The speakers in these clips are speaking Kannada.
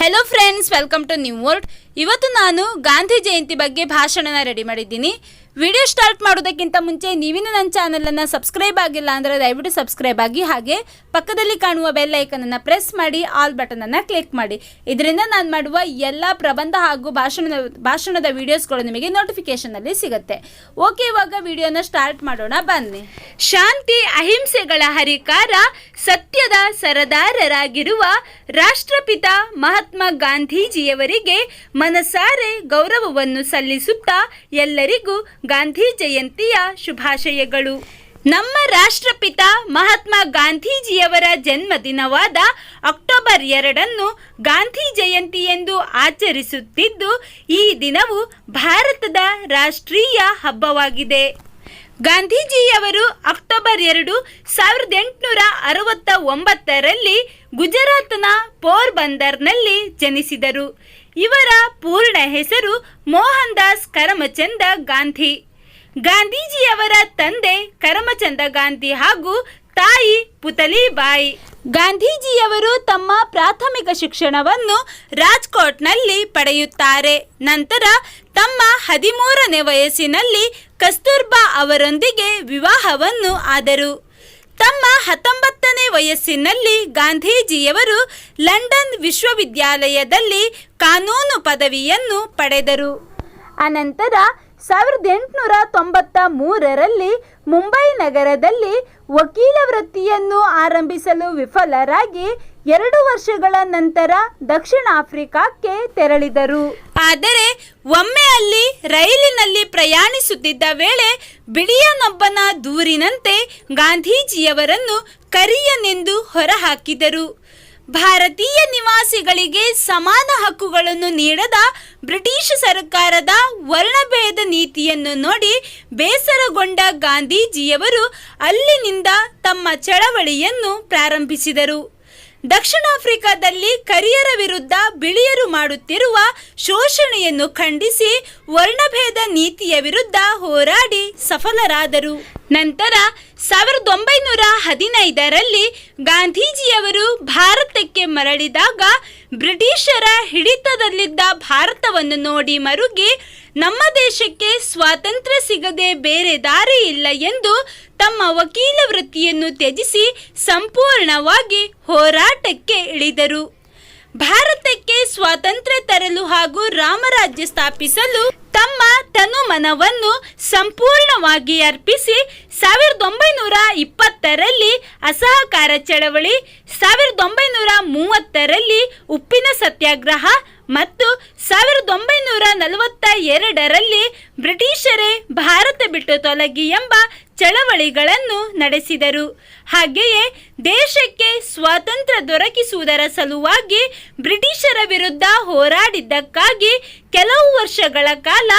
hello friends welcome to new world. ಇವತ್ತು ನಾನು ಗಾಂಧಿ ಜಯಂತಿ ಬಗ್ಗೆ ಭಾಷಣನ ರೆಡಿ ಮಾಡಿದ್ದೀನಿ. ವಿಡಿಯೋ ಸ್ಟಾರ್ಟ್ ಮಾಡೋದಕ್ಕಿಂತ ಮುಂಚೆ ನೀವಿನ ನನ್ನ ಚಾನಲನ್ನು ಸಬ್ಸ್ಕ್ರೈಬ್ ಆಗಿಲ್ಲ ಅಂದರೆ ದಯವಿಟ್ಟು ಸಬ್ಸ್ಕ್ರೈಬ್ ಆಗಿ ಹಾಗೆ ಪಕ್ಕದಲ್ಲಿ ಕಾಣುವ ಬೆಲ್ ಐಕನನ್ನು ಪ್ರೆಸ್ ಮಾಡಿ ಆಲ್ ಬಟನನ್ನು ಕ್ಲಿಕ್ ಮಾಡಿ. ಇದರಿಂದ ನಾನು ಮಾಡುವ ಎಲ್ಲ ಪ್ರಬಂಧ ಹಾಗೂ ಭಾಷಣದ ಭಾಷಣದ ವಿಡಿಯೋಸ್ಗಳು ನಿಮಗೆ ನೋಟಿಫಿಕೇಷನಲ್ಲಿ ಸಿಗುತ್ತೆ. ಓಕೆ ಇವಾಗ ವಿಡಿಯೋನ ಸ್ಟಾರ್ಟ್ ಮಾಡೋಣ, ಬನ್ನಿ. ಶಾಂತಿ ಅಹಿಂಸೆಗಳ ಹರಿಕಾರ, ಸತ್ಯದ ಸರದಾರರಾಗಿರುವ ರಾಷ್ಟ್ರಪಿತ ಮಹಾತ್ಮ ಗಾಂಧೀಜಿಯವರಿಗೆ ಮನಸಾರೆ ಗೌರವವನ್ನು ಸಲ್ಲಿಸುತ್ತಾ ಎಲ್ಲರಿಗೂ ಗಾಂಧಿ ಜಯಂತಿಯ ಶುಭಾಶಯಗಳು. ನಮ್ಮ ರಾಷ್ಟ್ರಪಿತ ಮಹಾತ್ಮ ಗಾಂಧೀಜಿಯವರ ಜನ್ಮದಿನವಾದ ಅಕ್ಟೋಬರ್ ಎರಡನ್ನು ಗಾಂಧಿ ಜಯಂತಿ ಎಂದು ಆಚರಿಸುತ್ತಿದ್ದು, ಈ ದಿನವು ಭಾರತದ ರಾಷ್ಟ್ರೀಯ ಹಬ್ಬವಾಗಿದೆ. ಗಾಂಧೀಜಿಯವರು ಅಕ್ಟೋಬರ್ ಎರಡು ಸಾವಿರದ ಎಂಟುನೂರ ಅರವತ್ತ ಒಂಬತ್ತರಲ್ಲಿ ಗುಜರಾತ್ನ ಪೋರ್ಬಂದರ್ನಲ್ಲಿ ಜನಿಸಿದರು. ಇವರ ಪೂರ್ಣ ಹೆಸರು ಮೋಹನ್ ದಾಸ್ ಕರಮಚಂದ ಗಾಂಧಿ. ಗಾಂಧೀಜಿಯವರ ತಂದೆ ಕರಮಚಂದ ಗಾಂಧಿ ಹಾಗೂ ತಾಯಿ ಪುತಲಿಬಾಯಿ. ಗಾಂಧೀಜಿಯವರು ತಮ್ಮ ಪ್ರಾಥಮಿಕ ಶಿಕ್ಷಣವನ್ನು ರಾಜ್ಕೋಟ್ನಲ್ಲಿ ಪಡೆಯುತ್ತಾರೆ. ನಂತರ ತಮ್ಮ ಹದಿಮೂರನೇ ವಯಸ್ಸಿನಲ್ಲಿ ಕಸ್ತೂರ್ಬಾ ಅವರೊಂದಿಗೆ ವಿವಾಹವನ್ನು ಆದರು. ತಮ್ಮ ಹತ್ತೊಂಬತ್ತನೇ ವಯಸ್ಸಿನಲ್ಲಿ ಗಾಂಧೀಜಿಯವರು ಲಂಡನ್ ವಿಶ್ವವಿದ್ಯಾಲಯದಲ್ಲಿ ಕಾನೂನು ಪದವಿಯನ್ನು ಪಡೆದರು. ಅನಂತರ ಸಾವಿರದ ಎಂಟುನೂರ ತೊಂಬತ್ತ ಮೂರರಲ್ಲಿ ಮುಂಬೈ ನಗರದಲ್ಲಿ ವಕೀಲ ವೃತ್ತಿಯನ್ನು ಆರಂಭಿಸಲು ವಿಫಲರಾಗಿ ಎರಡು ವರ್ಷಗಳ ನಂತರ ದಕ್ಷಿಣ ಆಫ್ರಿಕಾಕ್ಕೆ ತೆರಳಿದರು. ಆದರೆ ಒಮ್ಮೆ ಅಲ್ಲಿ ರೈಲಿನಲ್ಲಿ ಪ್ರಯಾಣಿಸುತ್ತಿದ್ದ ವೇಳೆ ಬಿಳಿಯನೊಬ್ಬನ ದೂರಿನಂತೆ ಗಾಂಧೀಜಿಯವರನ್ನು ಕರಿಯನೆಂದು ಹೊರಹಾಕಿದರು. ಭಾರತೀಯ ನಿವಾಸಿಗಳಿಗೆ ಸಮಾನ ಹಕ್ಕುಗಳನ್ನು ನೀಡದ ಬ್ರಿಟಿಷ್ ಸರ್ಕಾರದ ವರ್ಣಭೇದ ನೀತಿಯನ್ನು ನೋಡಿ ಬೇಸರಗೊಂಡ ಗಾಂಧೀಜಿಯವರು ಅಲ್ಲಿನಿಂದ ತಮ್ಮ ಚಳವಳಿಯನ್ನು ಪ್ರಾರಂಭಿಸಿದರು. ದಕ್ಷಿಣ ಆಫ್ರಿಕಾದಲ್ಲಿ ಕರಿಯರ ವಿರುದ್ಧ ಬಿಳಿಯರು ಮಾಡುತ್ತಿರುವ ಶೋಷಣೆಯನ್ನು ಖಂಡಿಸಿ ವರ್ಣಭೇದ ನೀತಿಯ ವಿರುದ್ಧ ಹೋರಾಡಿ ಸಫಲರಾದರು. ನಂತರ ಸಾವಿರದ ಒಂಬೈನೂರ ಹದಿನೈದರಲ್ಲಿ ಗಾಂಧೀಜಿಯವರು ಭಾರತಕ್ಕೆ ಮರಳಿದಾಗ ಬ್ರಿಟಿಷರ ಹಿಡಿತದಲ್ಲಿದ್ದ ಭಾರತವನ್ನು ನೋಡಿ ಮರುಗಿ, ನಮ್ಮ ದೇಶಕ್ಕೆ ಸ್ವಾತಂತ್ರ್ಯ ಸಿಗದೆ ಬೇರೆ ದಾರಿ ಇಲ್ಲ ಎಂದು ತಮ್ಮ ವಕೀಲ ವೃತ್ತಿಯನ್ನು ತ್ಯಜಿಸಿ ಸಂಪೂರ್ಣವಾಗಿ ಹೋರಾಟಕ್ಕೆ ಇಳಿದರು. ಭಾರತಕ್ಕೆ ಸ್ವಾತಂತ್ರ್ಯ ತರಲು ಹಾಗೂ ರಾಮರಾಜ್ಯ ಸ್ಥಾಪಿಸಲು ತಮ್ಮ ತನುಮನವನ್ನು ಸಂಪೂರ್ಣವಾಗಿ ಅರ್ಪಿಸಿ ಸಾವಿರದ ಒಂಬೈನೂರ ಇಪ್ಪತ್ತರಲ್ಲಿ ಅಸಹಕಾರ ಚಳವಳಿ, ಸಾವಿರದ ಒಂಬೈನೂರ ಮೂವತ್ತರಲ್ಲಿ ಉಪ್ಪಿನ ಸತ್ಯಾಗ್ರಹ ಮತ್ತು ಸಾವಿರದ ಒಂಬೈನೂರ ನಲವತ್ತ ಎರಡರಲ್ಲಿ ಬ್ರಿಟಿಷರೇ ಭಾರತ ಬಿಟ್ಟು ತೊಲಗಿ ಎಂಬ ಚಳವಳಿಗಳನ್ನು ನಡೆಸಿದರು. ಹಾಗೆಯೇ ದೇಶಕ್ಕೆ ಸ್ವಾತಂತ್ರ್ಯ ದೊರಕಿಸುವುದರ ಸಲುವಾಗಿ ಬ್ರಿಟಿಷರ ವಿರುದ್ಧ ಹೋರಾಡಿದ್ದಕ್ಕಾಗಿ ಕೆಲವು ವರ್ಷಗಳ ಕಾಲ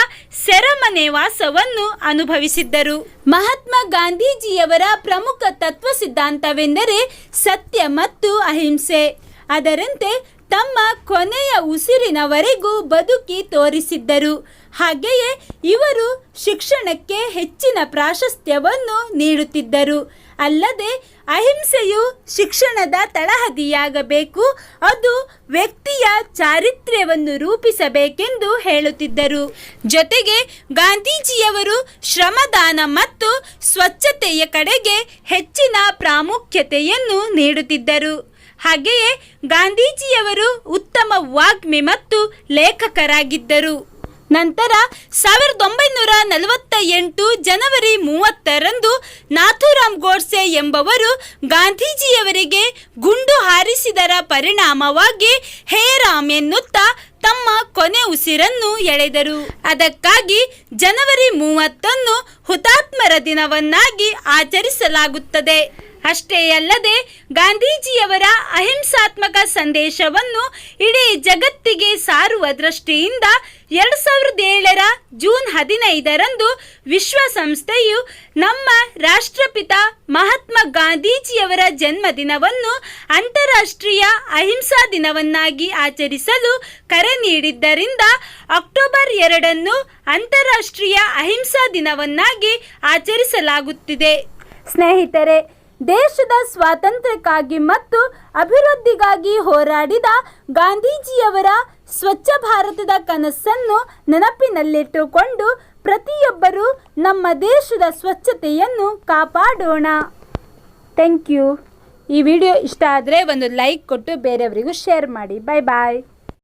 ಸೆರೆಮನೆ ವಾಸವನ್ನು ಅನುಭವಿಸಿದ್ದರು. ಮಹಾತ್ಮ ಗಾಂಧೀಜಿಯವರ ಪ್ರಮುಖ ತತ್ವ ಸಿದ್ಧಾಂತವೆಂದರೆ ಸತ್ಯ ಮತ್ತು ಅಹಿಂಸೆ. ಅದರಂತೆ ತಮ್ಮ ಕೊನೆಯ ಉಸಿರಿನವರೆಗೂ ಬದುಕಿ ತೋರಿಸಿದ್ದರು. ಹಾಗೆಯೇ ಇವರು ಶಿಕ್ಷಣಕ್ಕೆ ಹೆಚ್ಚಿನ ಪ್ರಾಶಸ್ತ್ಯವನ್ನು ನೀಡುತ್ತಿದ್ದರು. ಅಲ್ಲದೆ ಅಹಿಂಸೆಯು ಶಿಕ್ಷಣದ ತಳಹದಿಯಾಗಬೇಕು, ಅದು ವ್ಯಕ್ತಿಯ ಚಾರಿತ್ರ್ಯವನ್ನು ರೂಪಿಸಬೇಕೆಂದು ಹೇಳುತ್ತಿದ್ದರು. ಜೊತೆಗೆ ಗಾಂಧೀಜಿಯವರು ಶ್ರಮದಾನ ಮತ್ತು ಸ್ವಚ್ಛತೆಯ ಕಡೆಗೆ ಹೆಚ್ಚಿನ ಪ್ರಾಮುಖ್ಯತೆಯನ್ನು ನೀಡುತ್ತಿದ್ದರು. ಹಾಗೆಯೇ ಗಾಂಧೀಜಿಯವರು ಉತ್ತಮ ವಾಗ್ಮಿ ಮತ್ತು ಲೇಖಕರಾಗಿದ್ದರು. ನಂತರ ಸಾವಿರದ ಒಂಬೈನೂರ ನಲವತ್ತ ಎಂಟು ಜನವರಿ ಮೂವತ್ತರಂದು ನಾಥೂರಾಮ್ ಗೋಡ್ಸೆ ಎಂಬವರು ಗಾಂಧೀಜಿಯವರಿಗೆ ಗುಂಡು ಹಾರಿಸಿದರ ಪರಿಣಾಮವಾಗಿ ಹೇ ರಾಮ್ ಎನ್ನುತ್ತಾ ತಮ್ಮ ಕೊನೆ ಉಸಿರನ್ನು ಎಳೆದರು. ಅದಕ್ಕಾಗಿ ಜನವರಿ ಮೂವತ್ತನ್ನು ಹುತಾತ್ಮರ ದಿನವನ್ನಾಗಿ ಆಚರಿಸಲಾಗುತ್ತದೆ. ಅಷ್ಟೇ ಅಲ್ಲದೆ ಗಾಂಧೀಜಿಯವರ ಅಹಿಂಸಾತ್ಮಕ ಸಂದೇಶವನ್ನು ಇಡೀ ಜಗತ್ತಿಗೆ ಸಾರುವ ದೃಷ್ಟಿಯಿಂದ ಎರಡು ಸಾವಿರದ ಏಳರ ಜೂನ್ ಹದಿನೈದರಂದು ವಿಶ್ವಸಂಸ್ಥೆಯು ನಮ್ಮ ರಾಷ್ಟ್ರಪಿತ ಮಹಾತ್ಮ ಗಾಂಧೀಜಿಯವರ ಜನ್ಮದಿನವನ್ನು ಅಂತಾರಾಷ್ಟ್ರೀಯ ಅಹಿಂಸಾ ದಿನವನ್ನಾಗಿ ಆಚರಿಸಲು ಕರೆ ನೀಡಿದ್ದರಿಂದ ಅಕ್ಟೋಬರ್ ಎರಡನ್ನು ಅಂತಾರಾಷ್ಟ್ರೀಯ ಅಹಿಂಸಾ ದಿನವನ್ನಾಗಿ ಆಚರಿಸಲಾಗುತ್ತಿದೆ. ಸ್ನೇಹಿತರೆ ದೇಶದ ಸ್ವಾತಂತ್ರ್ಯಕ್ಕಾಗಿ ಮತ್ತು ಅಭಿವೃದ್ಧಿಗಾಗಿ ಹೋರಾಡಿದ ಗಾಂಧೀಜಿಯವರ ಸ್ವಚ್ಛ ಭಾರತದ ಕನಸನ್ನು ನೆನಪಿನಲ್ಲಿಟ್ಟುಕೊಂಡು ಪ್ರತಿಯೊಬ್ಬರೂ ನಮ್ಮ ದೇಶದ ಸ್ವಚ್ಛತೆಯನ್ನು ಕಾಪಾಡೋಣ. ಥ್ಯಾಂಕ್ ಯು ಈ ವಿಡಿಯೋ ಇಷ್ಟ ಆದರೆ ಒಂದು ಲೈಕ್ ಕೊಟ್ಟು ಬೇರೆಯವರಿಗೂ ಶೇರ್ ಮಾಡಿ. ಬಾಯ್ ಬಾಯ್